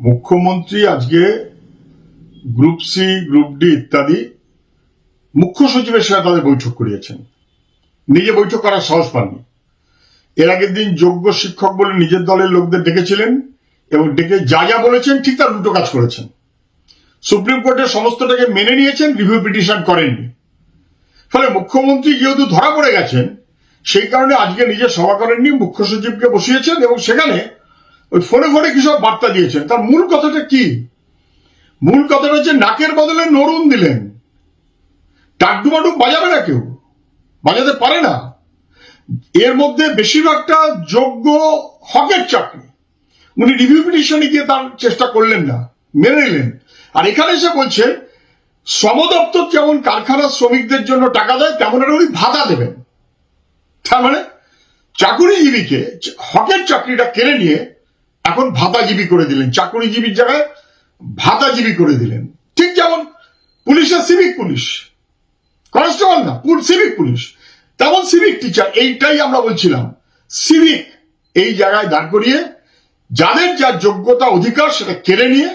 মুখ্যমন্ত্রী আজকে group C group D ইত্যাদি মুখ্য সচিবের সাথে তাদের বৈঠক করিয়েছেন। নিজে বৈঠক করার সাহস পাননি। এর আগের দিন যোগ্য শিক্ষক বলে নিজের দলের লোকদের ডেকেছিলেন এবং ডেকে যা যা বলেছেন ঠিক তার উল্টো কাজ করেছেন। সুপ্রিম কোর্টের সমস্তটাকে মেনে নিয়েছেন রিভিউ পিটিশন করেননি। ফলে মুখ্যমন্ত্রী যেহেতু ধরা পড়ে গেছেন, সেই কারণে আজকে নিজে সভা করেননি, মুখ্য সচিবকে বসিয়েছেন এবং সেখানে ওই ফোনে ফোনে কিসব বার্তা দিয়েছেন? তার মূল কথাটা কি? মূল কথাটা হচ্ছে নাকের বদলে নরুন দিলেন। টাকডুমাডুক বাজাবে না কেউ? বাজাতে পারে না? এর মধ্যে বেশিরভাগটা যোগ্য হকের চাকরি। উনি রিভিউ পিটিশনে গিয়ে তার চেষ্টা করলেন না, মেনে নিলেন। আর এখানে এসে বলছে, শ্রম দপ্তর যেমন কারখানার শ্রমিকদের জন্য টাকা দেয়, তেমন একটা উনি ভাতা দেবেন। তার মানে চাকুরিজীবীকে হকের চাকরিটা কেড়ে নিয়ে এখন ভাতাজীবী করে দিলেন। চাকুরিজীবীর জায়গায় ভাতাজীবী করে দিলেন। ঠিক যেমন পুলিশের সিভিক পুলিশ। কনস্টেবল না সিভিক পুলিশ। তেমন সিভিক টিচার এইটাই আমরা বলছিলাম। সিভিক এই জায়গায় দাঁড় করিয়ে যাদের যা যোগ্যতা, অধিকার সেটা কেড়ে নিয়ে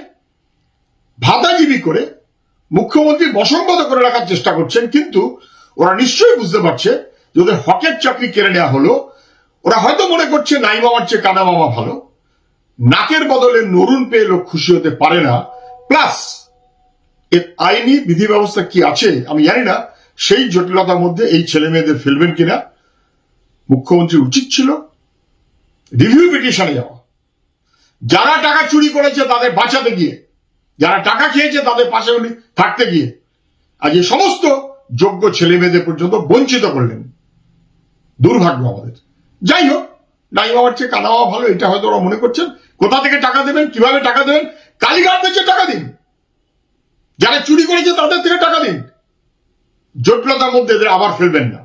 ভাতাজীবী করে মুখ্যমন্ত্রী বসঙ্গত করে রাখার চেষ্টা করছেন, কিন্তু ওরা নিশ্চয়ই বুঝতে পারছে যে ওদের হকের চাকরি কেড়ে নেওয়া হলো। ওরা হয়তো মনে করছে, নাই মামার চেয়ে কানা মামা ভালো। নাকের বদলে নরুন পেয়ে লোক খুশি হতে পারে না। প্লাস, এর আইনি বিধি ব্যবস্থা কি আছে, আমি জানি না। সেই জটিলতার মধ্যে এই ছেলে মেয়েদের ফেলবেন কিনা? মুখ্যমন্ত্রী উচিত ছিল রিভিউ পিটিশনে যাওয়া। যারা টাকা চুরি করেছে তাদের বাঁচাতে গিয়ে, যারা টাকা খেয়েছে তাদের পাশে উনি থাকতে গিয়ে আজ এই সমস্ত যোগ্য ছেলে মেয়েদের পর্যন্ত বঞ্চিত করলেন। দুর্ভাগ্য আমাদের। যাই হোক নাই বাবার চেয়ে কাদা বাবা ভালো, এটা হয়তো ওরা মনে করছেন। কোথা থেকে টাকা দেবেন, কীভাবে টাকা দেবেন? কালীঘাটদের চেয়ে টাকা দিন। যারা চুরি করেছে তাদের থেকে টাকা দিন। জটিলতার মধ্যে এদের আবার ফেলবেন না।